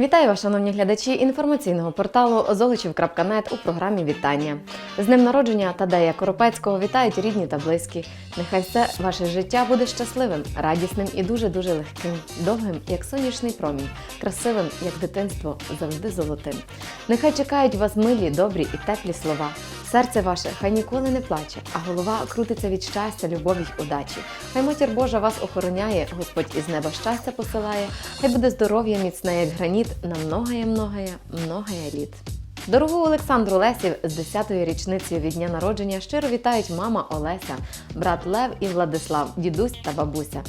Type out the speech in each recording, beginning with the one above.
Вітаю вас, шановні глядачі інформаційного порталу золочів.нет у програмі Вітання. З днем народження Тадея Коропецького вітають рідні та близькі. Нехай все ваше життя буде щасливим, радісним і дуже дуже легким, довгим, як сонячний промінь, красивим, як дитинство, завжди золотим. Нехай чекають вас милі, добрі і теплі слова. Серце ваше хай ніколи не плаче, а голова крутиться від щастя, любові й удачі. Хай матір Божа вас охороняє, Господь із неба щастя посилає. Хай буде здоров'я міцне, як граніт, на многоє, многоє, многоє літ. Дорогу Олександру Лесів з 10-ю річницею від дня народження щиро вітають мама Олеся, брат Лев і Владислав, дідусь та бабуся.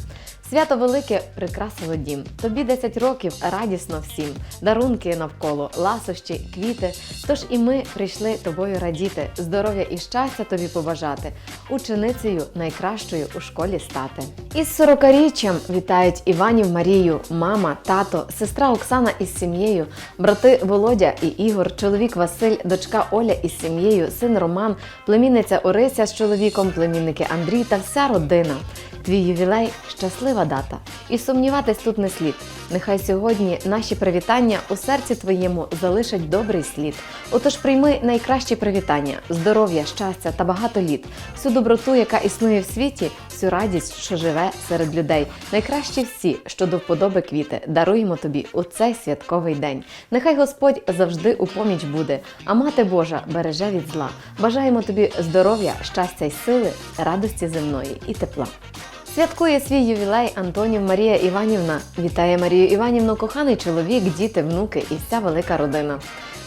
Свято велике прикрасило дім. Тобі 10 років радісно всім. Дарунки навколо, ласощі, квіти. Тож і ми прийшли тобою радіти, здоров'я і щастя тобі побажати, ученицею найкращою у школі стати. Із 40-річчям вітають Іванів Марію, мама, тато, сестра Оксана із сім'єю, брати Володя і Ігор, чоловік Василь, дочка Оля із сім'єю, син Роман, племінниця Орися з чоловіком, племінники Андрій та вся родина. Твій ювілей щаслива дата. І сумніватись тут не слід. Нехай сьогодні наші привітання у серці твоєму залишать добрий слід. Отож прийми найкращі привітання, здоров'я, щастя та багато літ, всю доброту, яка існує в світі, всю радість, що живе серед людей. Найкращі всі, що до вподоби квіти, даруємо тобі у цей святковий день. Нехай Господь завжди у поміч буде, а мати Божа береже від зла. Бажаємо тобі здоров'я, щастя й сили, радості земної і тепла. Святкує свій ювілей Антонів Марія Іванівна. Вітає Марію Іванівну, коханий чоловік, діти, внуки і вся велика родина.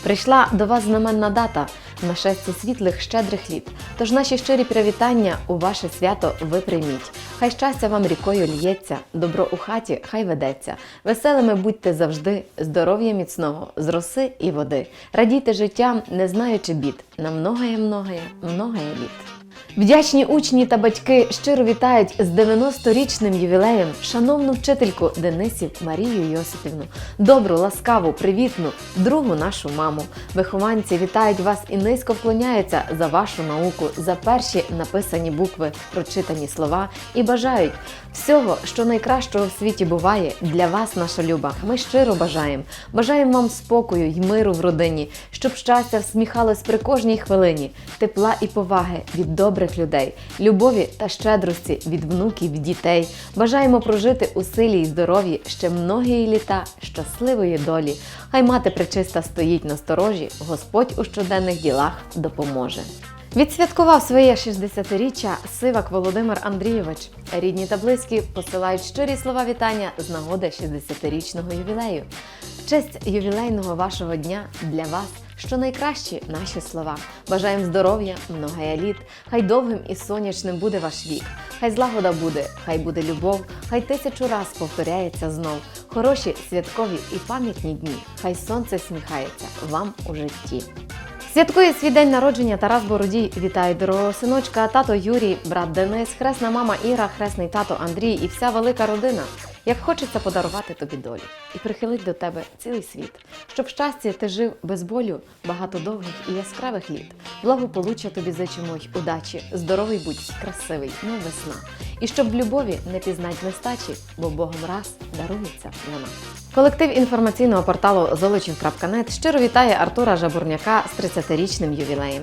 Прийшла до вас знаменна дата на шесті світлих щедрих літ. Тож наші щирі привітання у ваше свято ви прийміть. Хай щастя вам рікою л'ється, добро у хаті хай ведеться. Веселими будьте завжди, здоров'я міцного, з роси і води. Радійте життям, не знаючи бід, на многоє, многоє, многоє літ. Вдячні учні та батьки щиро вітають з 90-річним ювілеєм шановну вчительку Денисів Марію Йосипівну, добру, ласкаву, привітну, другу нашу маму. Вихованці вітають вас і низько вклоняються за вашу науку, за перші написані букви, прочитані слова і бажають всього, що найкращого в світі буває для вас, наша люба. Ми щиро бажаємо. Бажаємо вам спокою й миру в родині, щоб щастя всміхалось при кожній хвилині, тепла і поваги від добрих людей, любові та щедрості від внуків дітей. Бажаємо прожити у силі і здоров'ї ще многії літа щасливої долі. Хай мати пречиста стоїть на сторожі, Господь у щоденних ділах допоможе. Відсвяткував своє 60-річчя Сивак Володимир Андрійович. Рідні та близькі посилають щирі слова вітання з нагоди 60-річного ювілею. В честь ювілейного вашого дня для вас що найкращі наші слова. Бажаємо здоров'я, многоя літ, хай довгим і сонячним буде ваш вік. Хай злагода буде, хай буде любов, хай тисячу раз повторяється знов. Хороші святкові і пам'ятні дні. Хай сонце сміхається вам у житті. Святкує свій день народження Тарас Бородій. Вітаю дорогого синочка, тато Юрій, брат Денис, хресна мама Іра, хресний тато Андрій і вся велика родина. Як хочеться подарувати тобі долю і прихилить до тебе цілий світ, щоб в щасті ти жив без болю багато довгих і яскравих літ. Благополуччя тобі зичимо й удачі, здоровий будь, красивий, ну весна. І щоб в любові не пізнать нестачі, бо Богом раз дарується вона. Колектив інформаційного порталу золочів.нет щиро вітає Артура Жабурняка з 30-річним ювілеєм.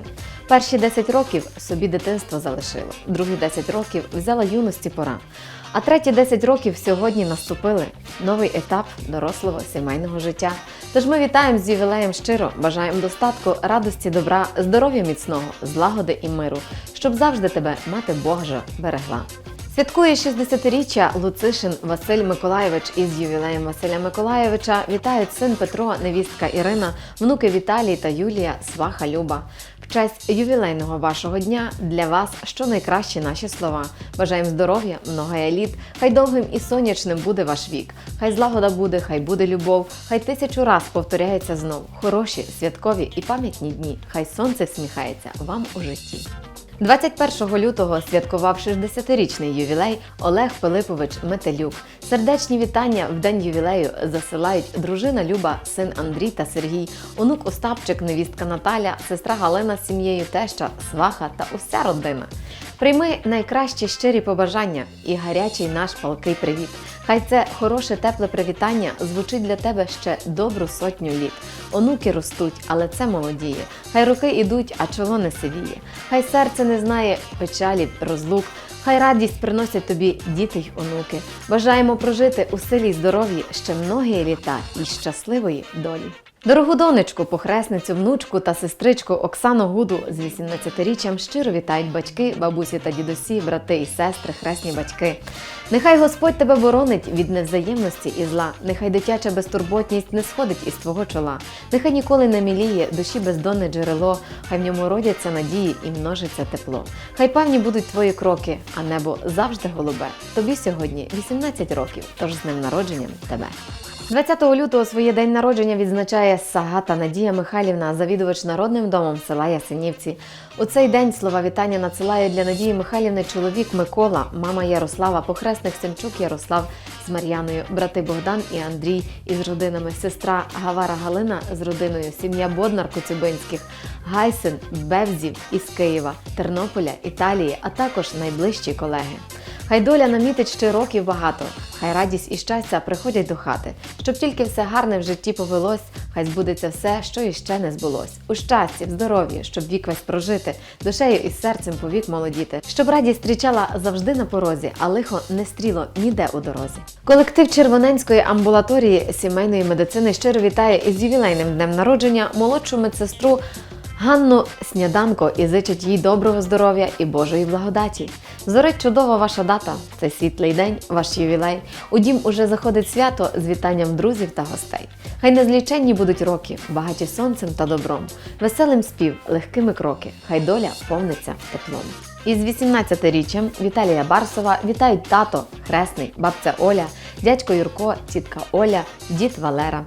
Перші 10 років собі дитинство залишило, другі 10 років взяла юності пора. А треті 10 років сьогодні наступили новий етап дорослого сімейного життя. Тож ми вітаємо з ювілеєм щиро, бажаємо достатку, радості, добра, здоров'я міцного, злагоди і миру, щоб завжди тебе мати Божа берегла. Святкує 60-річчя Луцишин Василь Миколаєвич із ювілеєм Василя Миколаєвича. Вітають син Петро, невістка Ірина, внуки Віталій та Юлія, сваха Люба. В честь ювілейного вашого дня для вас що найкращі наші слова. Бажаємо здоров'я, многоя літ, хай довгим і сонячним буде ваш вік. Хай злагода буде, хай буде любов, хай тисячу раз повторяється знов. Хороші, святкові і пам'ятні дні. Хай сонце всміхається вам у житті. 21 лютого святкував 60-річний ювілей Олег Пилипович Метелюк. Сердечні вітання в день ювілею засилають дружина Люба, син Андрій та Сергій, онук Остапчик, невістка Наталя, сестра Галина з сім'єю, теща, сваха та уся родина. Прийми найкращі щирі побажання і гарячий наш палкий привіт. Хай це хороше тепле привітання звучить для тебе ще добру сотню літ. Онуки ростуть, але це молодіє. Хай роки ідуть, а чоло не сивіє. Хай серце не знає печалі, розлук. Хай радість приносять тобі діти й онуки. Бажаємо прожити у силі здоров'ї ще многі літа і щасливої долі. Дорогу донечку, похресницю, внучку та сестричку Оксану Гуду з 18-річчям щиро вітають батьки, бабусі та дідусі, брати і сестри, хресні батьки. Нехай Господь тебе боронить від невзаємності і зла. Нехай дитяча безтурботність не сходить із твого чола. Нехай ніколи не міліє душі бездонне джерело, хай в ньому родяться надії і множиться тепло. Хай певні будуть твої кроки, а небо завжди голубе. Тобі сьогодні 18 років, тож з ним народженням тебе. 20 лютого своє день народження відзначає Сагата Надія Михайлівна, завідувач народним домом села Ясенівці. У цей день слова вітання надсилає для Надії Михайлівни чоловік Микола, мама Ярослава, похресних Семчук Ярослав з Мар'яною, брати Богдан і Андрій із родинами, сестра Гавара Галина з родиною, сім'я Боднар Коцюбинських, Гайсин, Бевзів із Києва, Тернополя, Італії, а також найближчі колеги. Хай доля намітить ще років багато, хай радість і щастя приходять до хати, щоб тільки все гарне в житті повелось, хай збудеться все, що іще не збулось. У щасті, в здоров'ї, щоб вік весь прожити, душею і серцем повік молодіти, щоб радість зустрічала завжди на порозі, а лихо не стріло ніде у дорозі. Колектив Червоненської амбулаторії сімейної медицини щиро вітає із ювілейним днем народження молодшу медсестру. Ганну Сняданко і зичить їй доброго здоров'я і Божої благодаті. Зорить чудова ваша дата, це світлий день, ваш ювілей. У дім уже заходить свято з вітанням друзів та гостей. Хай незліченні будуть роки, багаті сонцем та добром, веселим спів, легкими кроки, хай доля повниться теплом. Із 18-річчям Віталія Барсова вітають тато, хресний, бабця Оля, дядько Юрко, тітка Оля, дід Валера.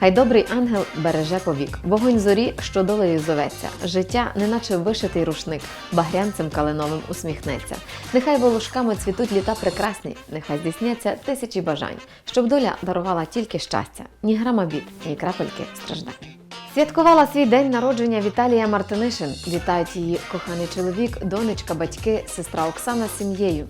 Хай добрий ангел береже повік, вогонь зорі, що долею зоветься, життя, неначе вишитий рушник, багрянцем калиновим усміхнеться. Нехай волошками цвітуть літа прекрасні, нехай здійсняться тисячі бажань, щоб доля дарувала тільки щастя, ні грама бід, ні крапельки страждань. Святкувала свій день народження Віталія Мартинишин. Вітають її коханий чоловік, донечка, батьки, сестра Оксана з сім'єю.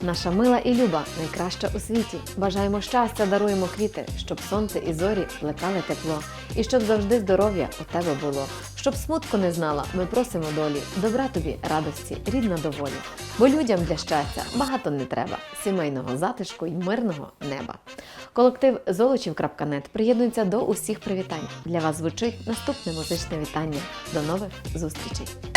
Наша мила і люба, найкраща у світі. Бажаємо щастя, даруємо квіти, щоб сонце і зорі плекали тепло, і щоб завжди здоров'я у тебе було. Щоб смутку не знала, ми просимо долі, добра тобі, радості, рідна доволі. Бо людям для щастя багато не треба, сімейного затишку й мирного неба. Колектив Золочів.нет приєднується до усіх привітань. Для вас звучить наступне музичне вітання. До нових зустрічей!